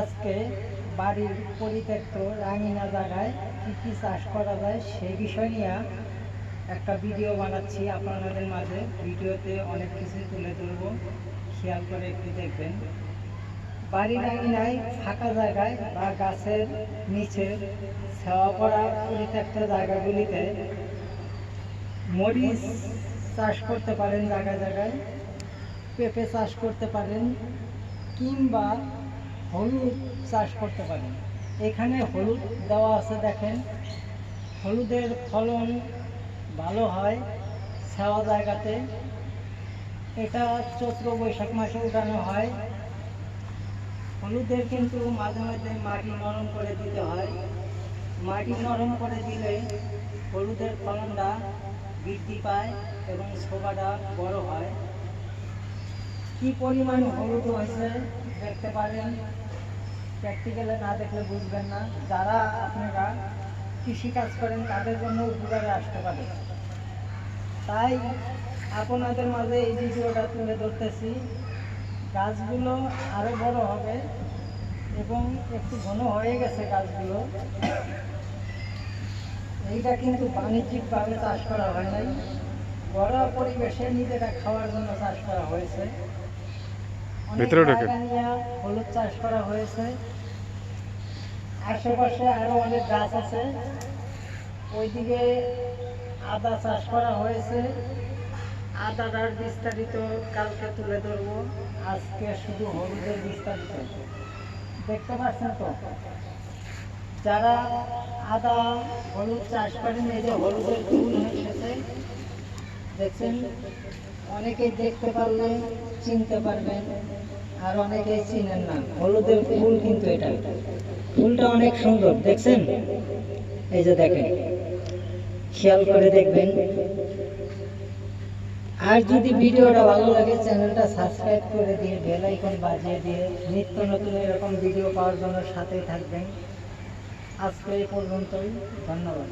আজকে বাড়ির পরিত্যক্ত রাঙিনা জায়গায় কী কী চাষ করা যায় সেই বিষয় নিয়ে একটা ভিডিও বানাচ্ছি আপনাদের মাঝে। ভিডিওতে অনেক কিছু তুলে ধরবো। খেয়াল করে একটু দেখবেন। বাড়ির আঙিনায় ফাঁকা জায়গায় বা গাছের নিচে ছাওয়া পড়া পরিত্যক্ত জায়গাগুলিতে মরিচ চাষ করতে পারেন জায়গায় জায়গায়। পেঁপে চাষ করতে পারেন। কিংবা হলুদ চাষ করতে পারেন এখানে হলুদ দেওয়া আছে দেখেন। হলুদের ফলন ভালো হয় ছাওয়া জায়গাতে। এটা চৈত্র বৈশাখ মাসে উঠানো হয়। হলুদের কিন্তু মাঝে মাঝে মাটি নরম করে দিতে হয়। মাটি নরম করে দিলে হলুদের ফলনটা বৃদ্ধি পায় এবং শোভাটা বড় হয়। কি পরিমাণ হলুদ হয়েছে দেখতে পারেন। প্র্যাকটিক্যালে না দেখলে বুঝবেন না। যারা আপনারা কৃষিকাজ করেন, তাদের জন্য উপকারে আসতে পারে। তাই আপনাদের মাঝে এই ভিডিওটা তুলে ধরতেছি। গাছগুলো আরও বড় হবে এবং একটু ঘন হয়ে গেছে গাছগুলো। এইটা কিন্তু বাণিজ্যিকভাবে চাষ করা হয় নাই। ঘরোয়া পরিবেশে নিজেরা খাওয়ার জন্য চাষ করা হয়েছে। ভিতরে ঢোকে। হলুদ চাষ করা হয়েছে। আশেপাশে আরও অনেক গাছ আছে। ওইদিকে আদা চাষ করা হয়েছে। আদাটার বিস্তারিত কালকে তুলে ধরবো। আজকে শুধু হলুদের বিস্তারিত। দেখতে পাচ্ছেন তো? যারা আদা হলুদ চাষ করেন এই যে হলুদের ফুল এসেছে দেখছেন? অনেকেই দেখতে পারলে চিনতে পারবেন। আর অনেকেই চিনেন না। হলুদের ফুল কিন্তু এটা। ফুলটা অনেক সুন্দর, দেখছেন? এই যে দেখেন, খেয়াল করে দেখবেন। আর যদি ভিডিওটা ভালো লাগে, চ্যানেলটা সাবস্ক্রাইব করে দিয়ে বেল আইকন বাজিয়ে দিয়ে নিত্য নতুন এরকম ভিডিও পাওয়ার জন্য সাথেই থাকবেন। আজকে এই পর্যন্তই, ধন্যবাদ।